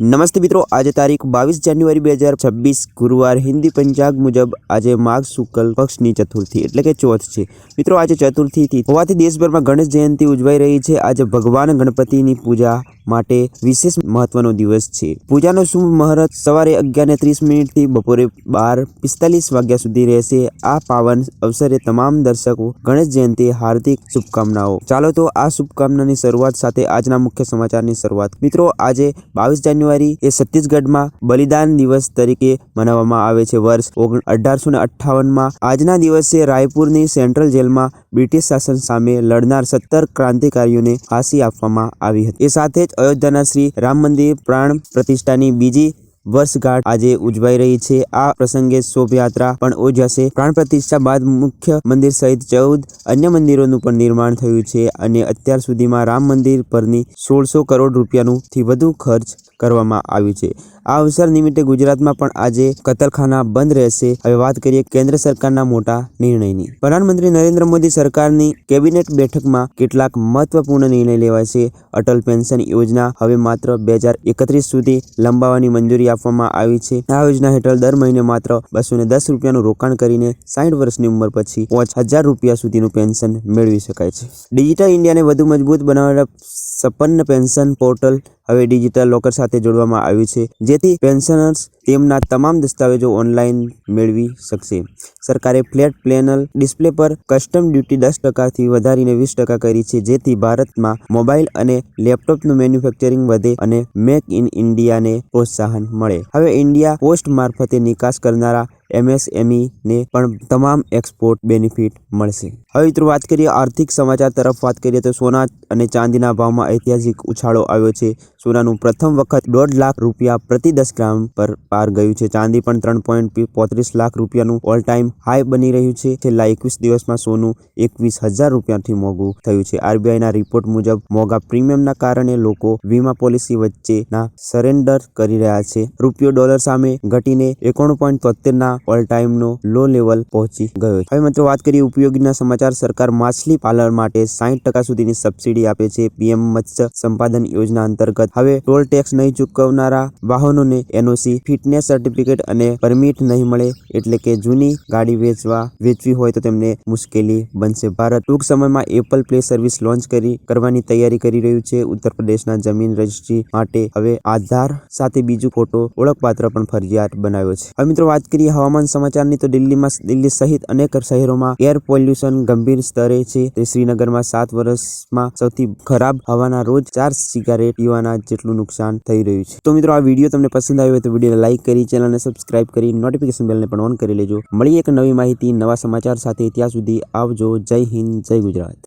નમસ્તે મિત્રો, આજે તારીખ બાવીસ જાન્યુઆરી બે હજાર છવ્વીસ, ગુરુવાર હિન્દી પંચાગ મુજબ આજે માઘ શુક્લ પક્ષની ચતુર્થી, એટલે કે ચોથ છે. મિત્રો, આજે ચતુર્થી હોવાથી દેશભરમાં ગણેશ જયંતિ ઉજવાઈ રહી છે. આજે ભગવાન ગણપતિની પૂજા માટે વિશેષ મહત્વનો દિવસ છે. પૂજાનો શુભ મુહૂર્ત સવારે અગિયાર ને ત્રીસ મિનિટથી બપોરે બાર પિસ્તાલીસ વાગ્યા સુધી રહેશે. આ પાવન અવસરે તમામ દર્શકો ગણેશ જયંતિ હાર્દિક શુભકામનાઓ. ચાલો તો આ શુભકામનાની શરૂઆત સાથે આજના મુખ્ય સમાચારની શરૂઆત. મિત્રો, આજે બાવીસ જાન્યુઆરી એ છત્તીસગઢમાં બલિદાન દિવસ તરીકે મનાવવામાં આવે છે. વર્ષ અઢારસો ને અઠ્ઠાવનમાં આજના દિવસે રાયપુરની સેન્ટ્રલ જેલમાં બ્રિટિશ શાસન સામે લડનાર સત્તર ક્રાંતિકારીઓને ફાંસી આપવામાં આવી હતી. એ સાથે જ અયોધ્યાના શ્રી રામ મંદિર પ્રાણ પ્રતિષ્ઠાની બીજી વર્ષગાંઠ આજે ઉજવાઈ રહી છે. આ પ્રસંગે શોભાયાત્રા પણ યોજાશે. પ્રાણ પ્રતિષ્ઠા બાદ મુખ્ય મંદિર સહિત ચૌદ અન્ય મંદિરોનું પણ નિર્માણ થયું છે અને અત્યાર સુધીમાં રામ મંદિર પરની સોળસો કરોડ રૂપિયાનું થી વધુ ખર્ચ કરવામાં આવ્યું છે. આ અવસર નિમિત્તે ગુજરાતમાં પણ આજે કતલખાના બંધ રહેશે. હવે વાત કરીએ કેન્દ્ર સરકારના મોટા નિર્ણયની. પ્રધાનમંત્રી નરેન્દ્ર મોદી સરકારની કેબિનેટ બેઠકમાં કેટલાક મહત્વપૂર્ણ નિર્ણય લેવાય છે. અટલ પેન્શન યોજના હવે માત્ર બે હજાર એકત્રીસ સુધી લંબાવવાની મંજૂરી આપવામાં આવી છે. આ યોજના હેઠળ દર મહિને માત્ર બસો ને દસ રૂપિયાનું રોકાણ કરીને સાઠ વર્ષની ઉંમર પછી પાંચ હજાર રૂપિયા સુધીનું પેન્શન મેળવી શકાય છે. ડિજિટલ ઇન્ડિયાને વધુ મજબૂત બનાવવા સપન્ન પેન્શન પોર્ટલ હવે ડિજિટલ લોકર સાથે જોડવામાં આવ્યું છે, જેથી પેન્શનર્સ તેમના તમામ દસ્તાવેજો ઓનલાઈન મેળવી શકશે. સરકારે ફ્લેટ પ્લેનલ ડિસ્પ્લે પર કસ્ટમ ડ્યુટી દસ ટકાથી વધારીને વીસ ટકા કરી છે, જેથી ભારતમાં મોબાઈલ અને લેપટોપનું મેન્યુફેક્ચરિંગ વધે અને મેક ઇન ઇન્ડિયાને પ્રોત્સાહન મળે. હવે ઇન્ડિયા પોસ્ટ મારફતે નિકાસ કરનારા એમએસએમઈ ને પણ તમામ એક્સપોર્ટ બેનિફિટ મળશે. હવે મિત્રો વાત કરીએ આર્થિક સમાચાર તરફ. વાત કરીએ તો સોના અને ચાંદીના ભાવમાં ઐતિહાસિક ઉછાળો આવ્યો છે. સોનાનું પ્રથમ વખત દોઢ લાખ રૂપિયા પ્રતિ દસ ગ્રામ પર પાર ગયું છે. ચાંદી પણ ત્રણ પોઈન્ટ પોત્રીસ લાખ રૂપિયાનું ઓલ ટાઈમ હાઈ બની રહ્યું છે. છેલ્લા એકવીસ દિવસમાં સોનું એકવીસ હજાર રૂપિયાથી મોંઘું થયું છે. આરબીઆઈના રિપોર્ટ મુજબ મોંઘા પ્રીમિયમના કારણે લોકો વીમા પોલિસી વચ્ચેના સરેન્ડર કરી રહ્યા છે. રૂપિયો ડોલર સામે ઘટીને એકોણ પોઈન્ટ તોતેરના ઓલ ટાઈમનો લો લેવલ પહોંચી ગયો હવે મિત્રો વાત કરીએ ઉપયોગીના સમાચાર. સરકાર માછલી પાલન માટે સાહીઠ ટકા સુધીની સબસિડી આપે છે. પીએમ મત્સ્ય સંપાદન યોજના અંતર્ગત. હવે ટોલ ટેક્સ નહીં ચૂકવનારા વાહનોને એનઓસી ફિટનેસ સર્ટિફિકેટ અને પરમિટ નહીં મળે એટલે કે જૂની ગાડી વેચવા, વેચવી હોય તો તેમને મુશ્કેલી બનશે. ભારત ટૂંક સમયમાં એપલ પ્લે સર્વિસ લોન્ચ કરી, કરવાની તૈયારી કરી રહ્યું છે. ઉત્તર પ્રદેશના જમીન રજિસ્ટ્રી માટે હવે આધાર સાથે બીજું ફોટો ઓળખપાત્ર પણ ફરજિયાત બનાવ્યો છે. હવે મિત્રો વાત કરીએ હવામાન સમાચારની તો દિલ્હીમાં દિલ્હી સહિત અનેક શહેરોમાં એર પોલ્યુશન ગંભીર સ્તરે છે. તે શ્રીનગરમાં સાત વર્ષમાં સૌથી ખરાબ હવાના રોજ ચાર સિગારેટ પીવાના જેટલું નુકસાન થઈ રહ્યું છે. તો મિત્રો, આ વીડિયો તમને પસંદ આવ્યો હોય તો વિડીયોને લાઇક કરી, ચેનલને સબસ્ક્રાઇબ કરી, નોટિફિકેશન બેલને પણ ઓન કરી લેજો. મળીએ એક નવી માહિતી, નવા સમાચાર સાથે ત્યાં સુધી આવજો. જય હિન્દ, જય ગુજરાત.